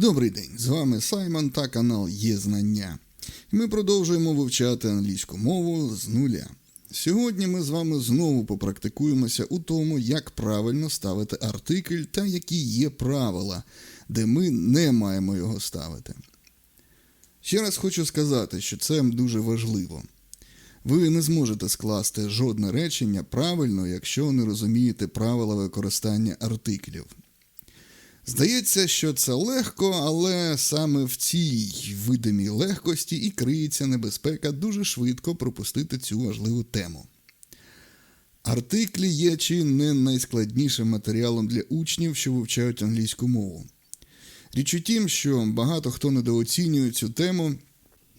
Добрий день, з вами Саймон та канал Є Знання. Ми продовжуємо вивчати англійську мову з нуля. Сьогодні ми з вами знову попрактикуємося у тому, як правильно ставити артикль та які є правила, де ми не маємо його ставити. Ще раз хочу сказати, що це дуже важливо. Ви не зможете скласти жодне речення правильно, якщо не розумієте правила використання артиклів. Здається, що це легко, але саме в цій видимій легкості і криється небезпека дуже швидко пропустити цю важливу тему. Артиклі є чи не найскладнішим матеріалом для учнів, що вивчають англійську мову. Річ у тім, що багато хто недооцінює цю тему,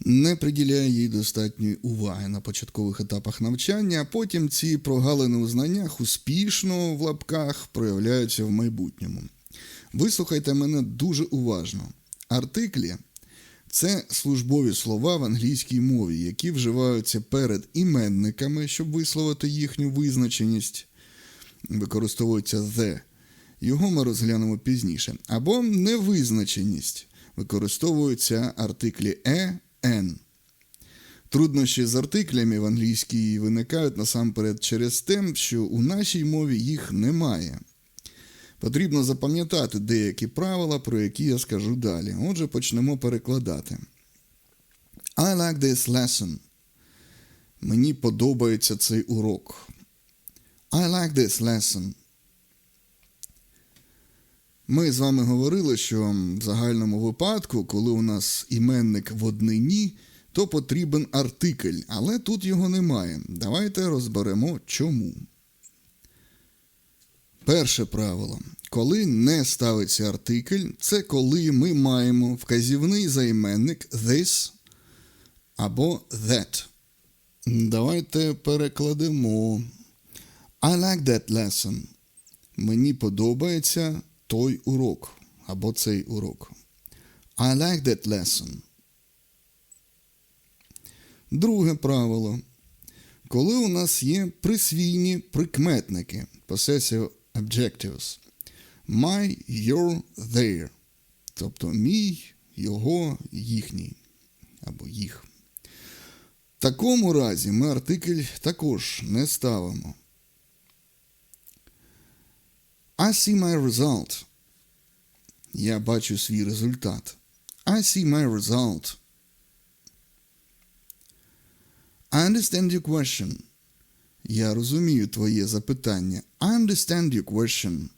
не приділяє їй достатньої уваги на початкових етапах навчання, а потім ці прогалини у знаннях успішно в лапках проявляються в майбутньому. Вислухайте мене дуже уважно. Артиклі це службові слова в англійській мові, які вживаються перед іменниками, щоб висловити їхню визначеність. Використовується the. Його ми розглянемо пізніше. Або невизначеність. Використовуються артиклі е, «ен». Труднощі з артиклями в англійській виникають насамперед через те, що у нашій мові їх немає. Потрібно запам'ятати деякі правила, про які я скажу далі. Отже, почнемо перекладати. I like this lesson. Мені подобається цей урок. I like this lesson. Ми з вами говорили, що в загальному випадку, коли у нас іменник в однині, то потрібен артикль, але тут його немає. Давайте розберемо чому. Перше правило. Коли не ставиться артикль, це коли ми маємо вказівний займенник this або that. Давайте перекладемо. I like that lesson. Мені подобається той урок або цей урок. I like that lesson. Друге правило. Коли у нас є присвійні прикметники possessive adjectives. My, your, their. Тобто мій, його, їхній або їх. В такому разі ми артикль також не ставимо. I see my result. Я бачу свій результат. I see my result. I understand your question. Я розумію твоє запитання. I understand your question.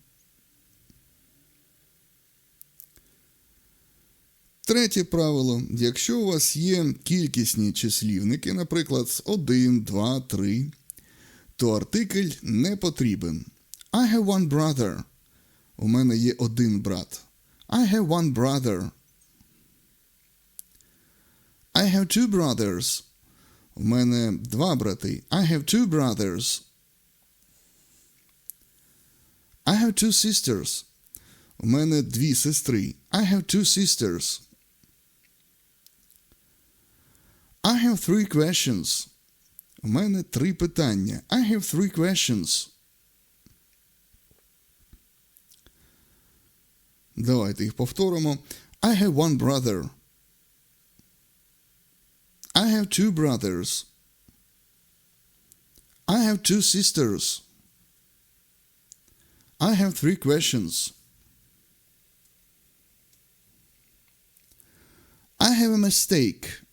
Третє правило. Якщо у вас є кількісні числівники, наприклад, 1, 2, 3, то артикль не потрібен. I have one brother. У мене є один брат. I have one brother. I have two brothers. У мене два брати. I have two brothers. I have two sisters. У мене дві сестри. I have two sisters. I have three questions. У мене три питання. I have three questions. Давайте їх повторимо. I have one brother. I have two brothers. I have two sisters. I have three questions. I have a mistake.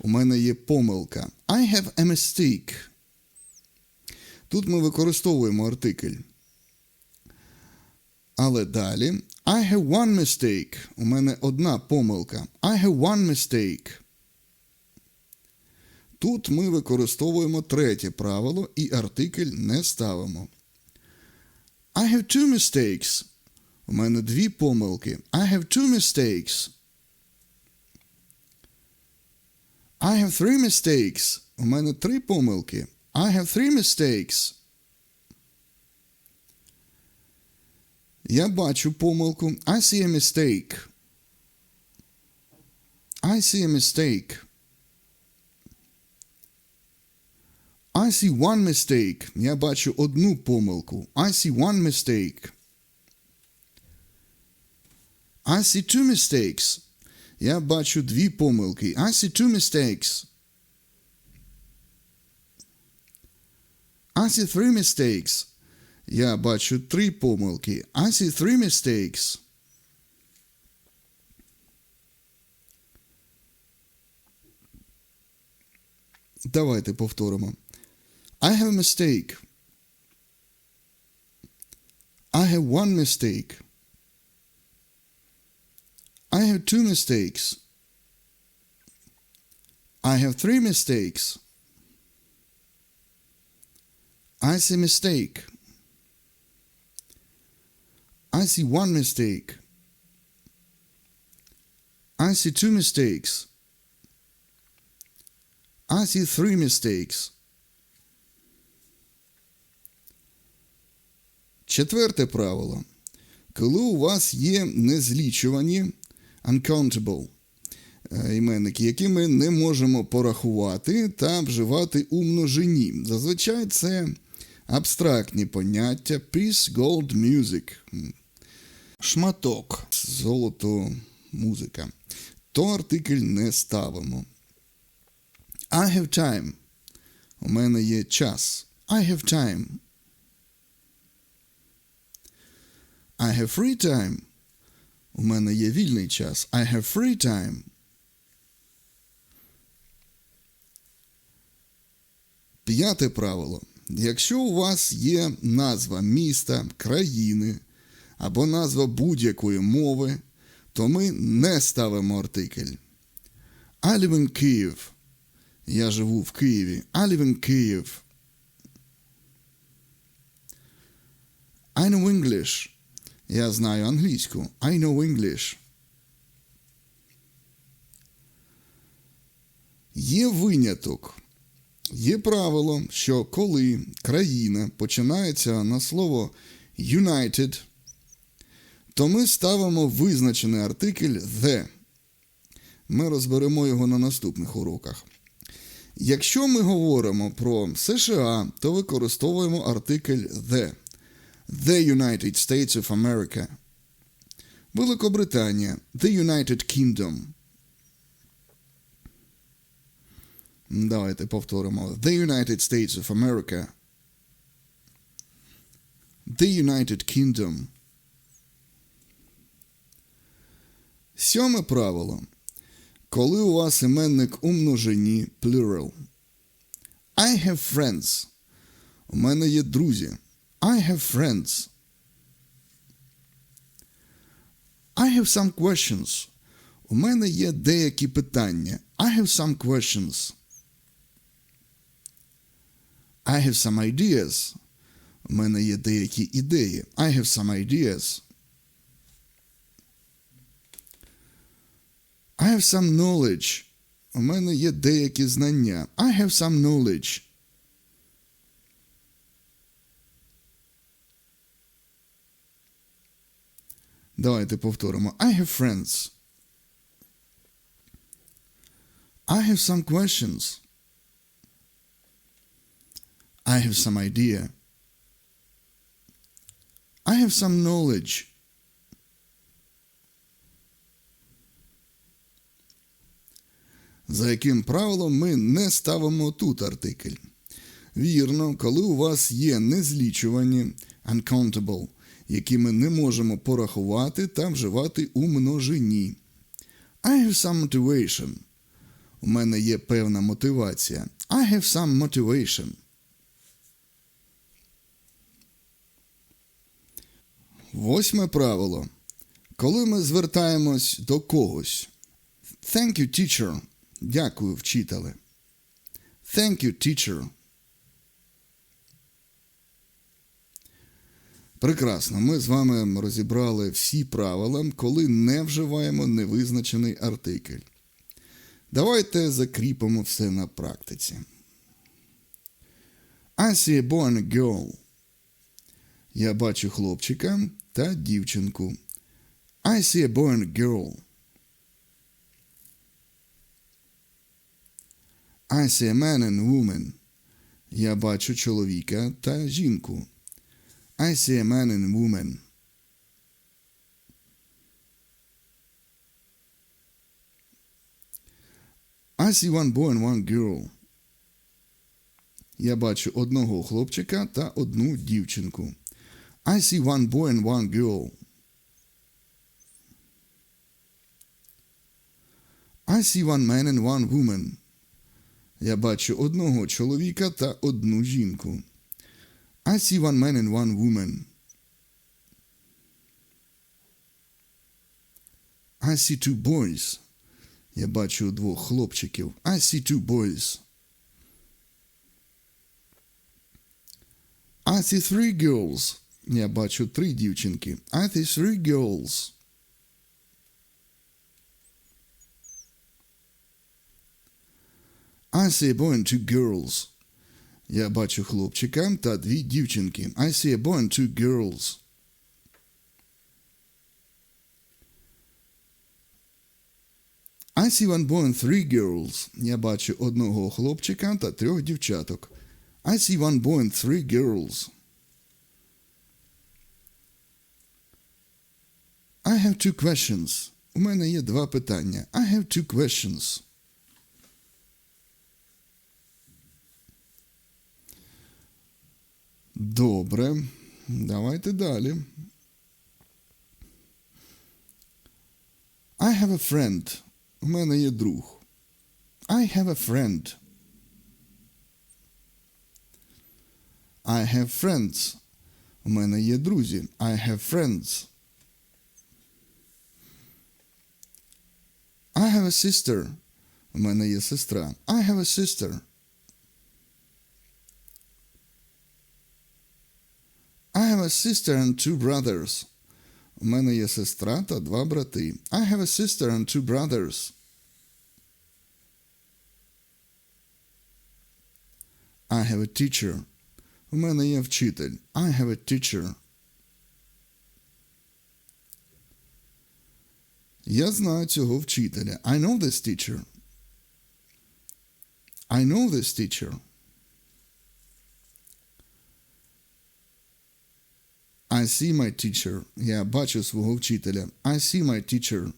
У мене є помилка. I have a mistake. Тут ми використовуємо артикль. Але далі. I have one mistake. У мене одна помилка. I have one mistake. Тут ми використовуємо третє правило і артикль не ставимо. I have two mistakes. У мене дві помилки. I have two mistakes. I have three mistakes. У мене три помилки. I have three mistakes. Я бачу помилку. I see a mistake. I see a mistake. I see one mistake. Я бачу одну помилку. I see one mistake. I see two mistakes. Я бачу дві помилки. I see two mistakes. I see three mistakes. Я бачу три помилки. I see three mistakes. Давайте повторимо. I have a mistake. I have one mistake. I have two mistakes. I have three mistakes. I see mistake. I see one mistake. I see two mistakes. I see three mistakes. Четверте правило. Коли у вас є незлічувані uncountable е, іменники, які ми не можемо порахувати та вживати у множині. Зазвичай це абстрактні поняття piece gold music. Шматок, золото, музика. То артикль не ставимо. I have time. У мене є час. I have time. I have free time. У мене є вільний час. I have free time. П'яте правило. Якщо у вас є назва міста, країни або назва будь-якої мови, то ми не ставимо артикль. I live in Kyiv. Я живу в Києві. I live in Kyiv. I know English. Я знаю англійську. I know English. Є виняток. Є правило, що коли країна починається на слово United, то ми ставимо визначений артикль the. Ми розберемо його на наступних уроках. Якщо ми говоримо про США, то використовуємо артикль the. The United States of America. Великобританія. The United Kingdom. Давайте повторимо. The United States of America. The United Kingdom. Сьоме правило. Коли у вас іменник у множині plural. I have friends. У мене є друзі. I have friends. I have some questions. У мене є деякі питання. I have some questions. I have some ideas. У мене є деякі ідеї. I have some ideas. I have some knowledge. У мене є деякі знання. I have some knowledge. Давайте повторимо. I have friends. I have some questions. I have some idea. I have some knowledge. За яким правилом ми не ставимо тут артикль? Вірно, коли у вас є незлічувані uncountable, які ми не можемо порахувати та вживати у множині. I have some motivation. У мене є певна мотивація. I have some motivation. Восьме правило. Коли ми звертаємось до когось. Thank you, teacher. Дякую, вчителе. Thank you, teacher. Прекрасно. Ми з вами розібрали всі правила, коли не вживаємо невизначений артикль. Давайте закріпимо все на практиці. I see a boy and a girl. Я бачу хлопчика та дівчинку. I see a boy and a girl. I see a man and woman. Я бачу чоловіка та жінку. I see a man and a woman. I see one boy and one girl. Я бачу одного хлопчика та одну дівчинку. I see one boy and one girl. I see one man and one woman. Я бачу одного чоловіка та одну жінку. I see one man and one woman. I see two boys. Я бачу двох хлопчиків. I see two boys. I see three girls. Я бачу три дівчинки. I see three girls. I see a boy and two girls. Я бачу хлопчика та дві дівчинки. I see a boy and two girls. I see one boy and three girls. Я бачу одного хлопчика та трьох дівчаток. I see one boy and three girls. I have two questions. У мене є два питання. I have two questions. Добре. Давайте далі. I have a friend. У мене є друг. I have a friend. I have friends. У мене є друзі. I have friends. I have a sister. У мене є сестра. I have a sister. a sister and two brothers. У мене є сестра та два брати. I have a sister and two brothers. I have a teacher. У мене є вчитель. I have a teacher. Я знаю цього вчителя. I know this teacher. I know this teacher. I see my teacher. Я бачу свого вчителя. I see my teacher.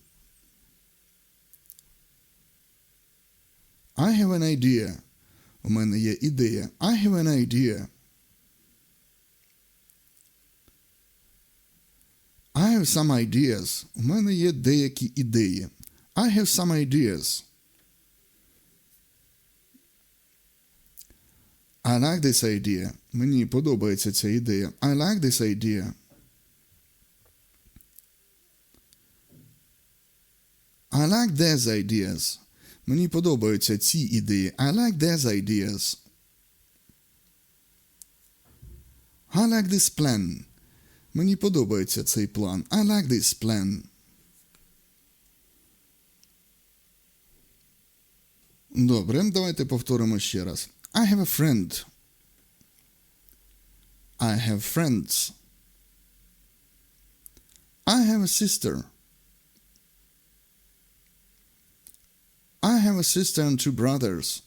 I have an idea. У мене є ідея. I have an idea. I have some ideas. У мене є деякі ідеї. I have some ideas. I like this idea. Мені подобається ця ідея. I like this idea. I like these ideas. Мені подобаються ці ідеї. I like these ideas. I like this plan. Мені подобається цей план. I like this plan. Добре, давайте повторимо ще раз. I have a friend. I have friends. I have a sister. I have a sister and two brothers.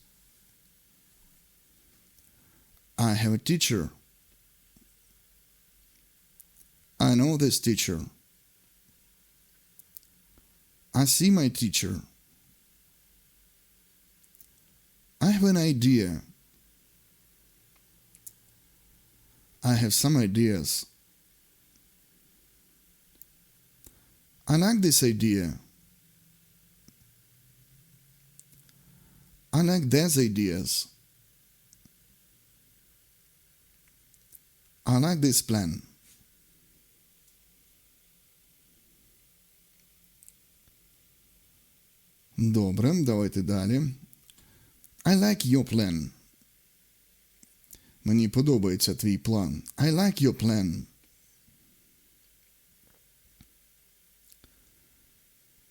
I have a teacher. I know this teacher. I see my teacher. I have an idea. I have some ideas. I like this idea. I like these ideas. I like this plan. Добре, давайте далі. I like your plan. Мені подобається твій план. I like your plan.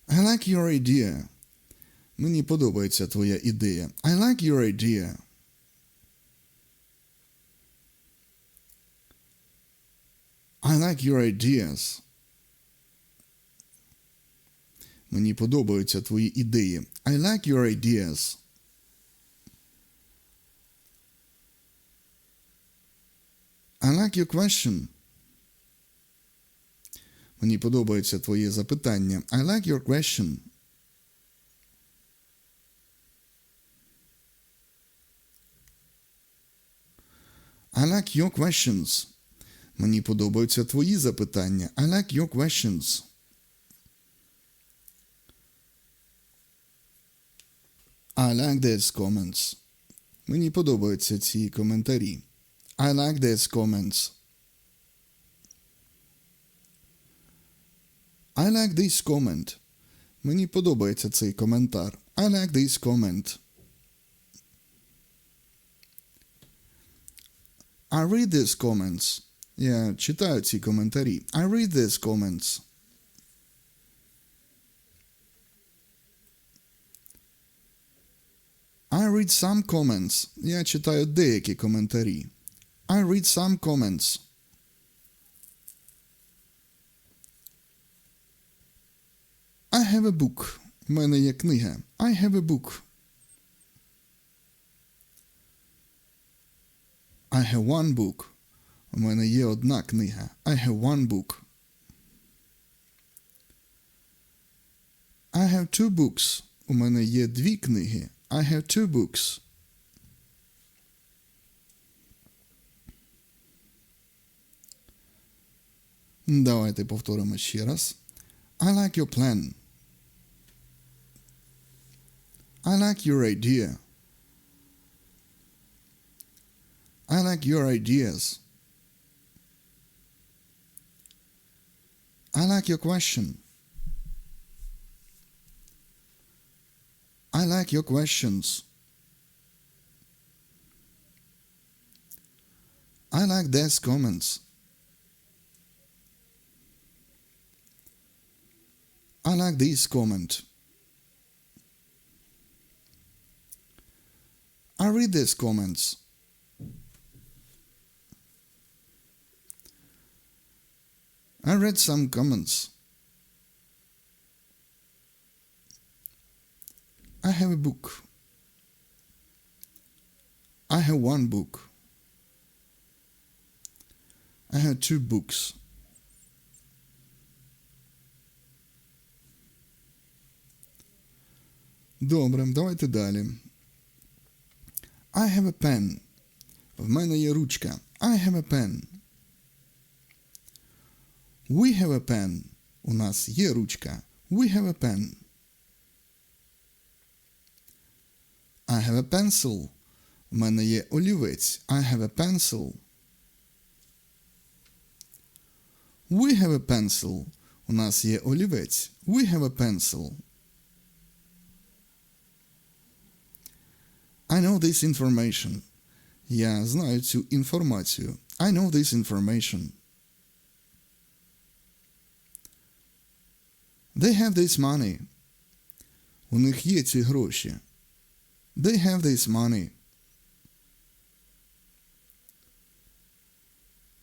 I like your idea. Мені подобається твоя ідея. I like your idea. I like your ideas. Мені подобаються твої ідеї. I like your ideas. I like your question. Мені подобається твоє запитання. I like your question. I like your questions. Мені подобаються твої запитання. I like your questions. I like these comments. Мені подобаються ці коментарі. I like these comments. I like this comment. Мені подобається цей коментар. I like this comment. I read these comments. Я читаю ці коментарі. I read these comments. I read some comments. Я читаю деякі коментарі. I read some comments. I have a book. У мене є книга. I have a book. I have one book. У мене є одна книга. I have one book. I have two books. У мене є дві книги. I have two books. Давайте повторимо ще раз. I like your plan. I like your idea. I like your ideas. I like your question. I like your questions. I like these comments. I like this comment. I read these comments. I read some comments. I have a book. I have one book. I have two books. Добре, давайте далі. I have a pen. В мене є ручка. I have a pen. We have a pen. У нас є ручка. We have a pen. I have a pencil. У мене є олівець. I have a pencil. We have a pencil. У нас є олівець. We have a pencil. I know this information. Я знаю цю інформацію. I know this information. They have this money. У них є ці гроші. They have this money.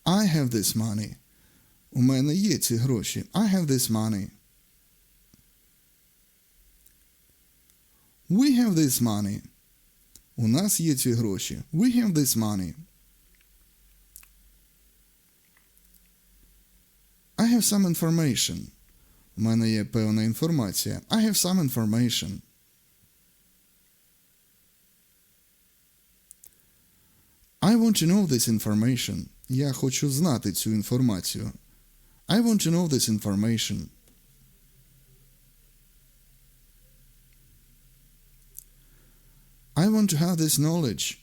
I have this money. У мене є ці гроші. I have this money. We have this money. У нас є ці гроші. We have this money. I have some information. У мене є певна інформація. I have some information. I want to know this information. Я хочу знати цю інформацію. I want to know this information. want to have this knowledge.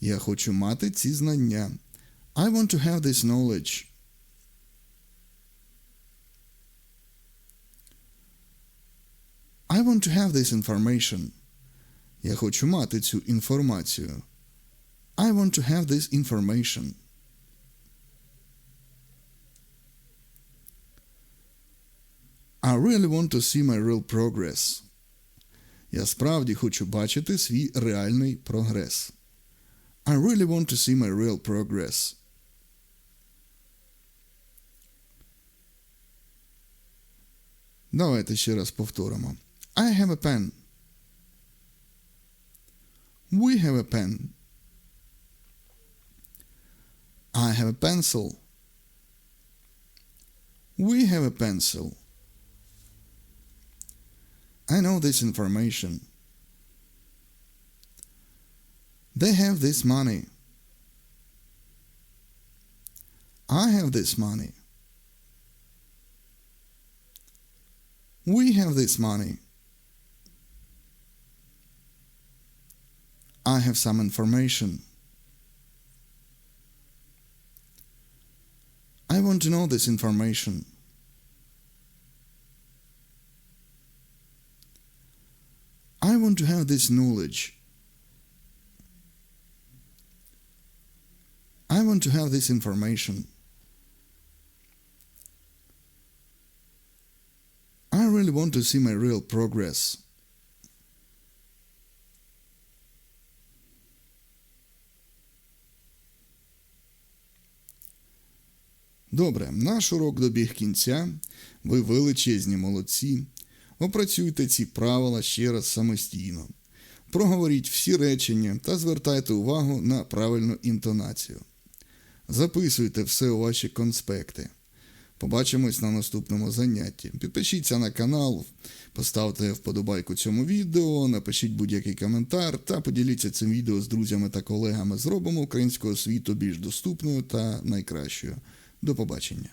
Я хочу мати ці знання. I want to have this knowledge. I want to have this information. Я хочу мати цю інформацію. I want to have this information. I really want to see my real progress. Я справді хочу бачити свій реальний прогрес. I really want to see my real progress. Давайте ще раз повторимо. I have a pen. We have a pen. I have a pencil. We have a pencil. I know this information. They have this money. I have this money. We have this money. I have some information. I want to know this information. I want to have this knowledge. I want to have this information. I really want to see my real progress. Добре, наш урок добіг кінця. Ви величезні молодці. Опрацюйте ці правила ще раз самостійно. Проговоріть всі речення та звертайте увагу на правильну інтонацію. Записуйте все у ваші конспекти. Побачимось на наступному занятті. Підпишіться на канал, поставте вподобайку цьому відео, напишіть будь-який коментар та поділіться цим відео з друзями та колегами. Зробимо українську освіту більш доступною та найкращою. До побачення.